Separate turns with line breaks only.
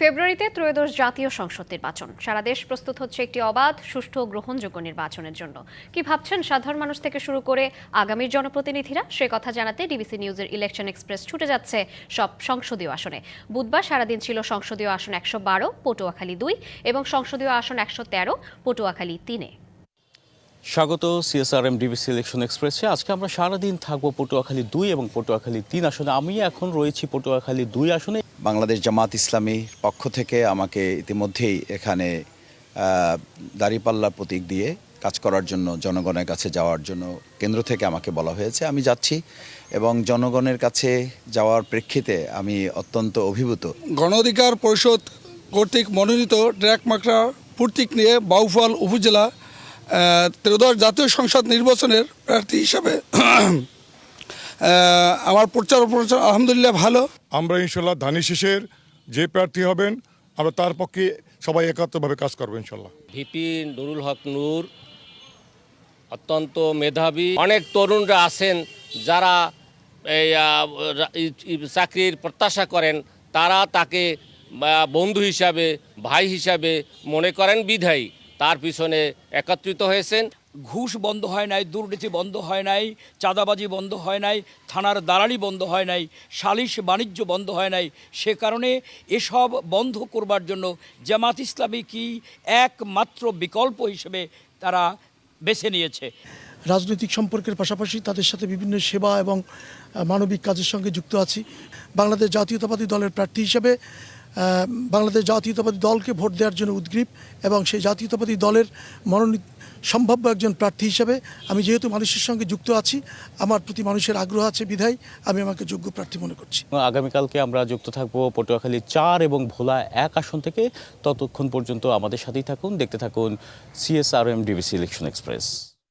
ফেব্রুয়ারিতে ত্রয়োদশ জাতীয় সংসদ নির্বাচন। সারা দেশ প্রস্তুত হচ্ছে একটি অবাধ, সুষ্ঠু ও গ্রহণযোগ্য নির্বাচনের জন্য। কি ভাবছেন সাধারণ মানুষ থেকে শুরু করে আগামীর জনপ্রতিনিধিরা? সে কথা জানাতে ডিবিসি নিউজের ইলেকশন এক্সপ্রেস ছুটে যাচ্ছে সব সংসদীয় আসনে। বুধবার সারাদিন ছিল সংসদীয় আসন একশো বারো, পটুয়াখালী দুই এবং সংসদীয় আসন একশো তেরো, পটুয়াখালী তিনে।
স্বাগত সিএসআরএম ডিবিসি ইলেকশন এক্সপ্রেসে। আজকে আমরা সারাদিন থাকব পটুয়াখালী দুই এবং পটুয়াখালী তিন আসনে। আমি এখন রয়েছি পটুয়াখালী দুই আসনে।
বাংলাদেশ জামাত ইসলামীর পক্ষ থেকে আমাকে ইতিমধ্যেই এখানে দাঁড়িপাল্লা প্রতীক দিয়ে কাজ করার জন্য জনগণের কাছে যাওয়ার জন্য কেন্দ্র থেকে আমাকে বলা হয়েছে। আমি যাচ্ছি এবং জনগণের কাছে যাওয়ার প্রেক্ষিতে আমি অত্যন্ত অভিভূত।
গণ অধিকার পরিষদ কর্তৃক মনোনীত ট্র্যাক মাকড়া প্রতীক নিয়ে বাউফল উপজেলা ত্রয়োদশ জাতীয় সংসদ নির্বাচনের প্রার্থী হিসাবে আমার প্রচার প্রচার আলহামদুলিল্লাহ ভালো।
আমরা ইনশাল্লাহ ধানি শেষের যে প্রার্থী হবেন আমরা তার পক্ষে সবাই একাত্মভাবে কাজ করব ইনশাল্লাহ।
ভিপি নুরুল হক নূর অত্যন্ত মেধাবী। অনেক তরুণরা আছেন যারা এই চাকরির প্রত্যাশা করেন তারা তাকে বন্ধু হিসাবে ভাই হিসাবে মনে করেন বিধায়ী। তার পিছনে একত্রিত হয়েছেন।
ঘুষ বন্ধ হয় নাই, দুর্নীতি বন্ধ হয় নাই, চাঁদাবাজি বন্ধ হয় নাই, থানার দালালি বন্ধ হয় নাই, সালিশ বাণিজ্য বন্ধ হয় নাই, সে কারণে এসব বন্ধ করবার জন্য জামাত ইসলামী কি একমাত্র বিকল্প হিসেবে তারা বেছে নিয়েছে।
রাজনৈতিক সম্পর্কের পাশাপাশি তাদের সাথে বিভিন্ন সেবা এবং মানবিক কাজের সঙ্গে যুক্ত আছি। বাংলাদেশ জাতীয়তাবাদী দলের প্রার্থী হিসেবে বাংলাদেশ জাতীয়তাবাদী দলকে ভোট দেওয়ার জন্য উদ্গ্রীব এবং সেই জাতীয়তাবাদী দলের মনোনীত, সম্ভাব্য একজন প্রার্থী হিসাবে আমি যেহেতু মানুষের সঙ্গে যুক্ত আছি, আমার প্রতি মানুষের আগ্রহ আছে, বিধায় আমি আমাকে যোগ্য প্রার্থী মনে করছি।
আগামীকালকে আমরা যুক্ত থাকব পটুয়াখালী চার এবং ভোলা এক আসন থেকে। ততক্ষণ পর্যন্ত আমাদের সাথেই থাকুন। দেখতে থাকুন সিএসআরএম ডিবিসি ইলেকশন এক্সপ্রেস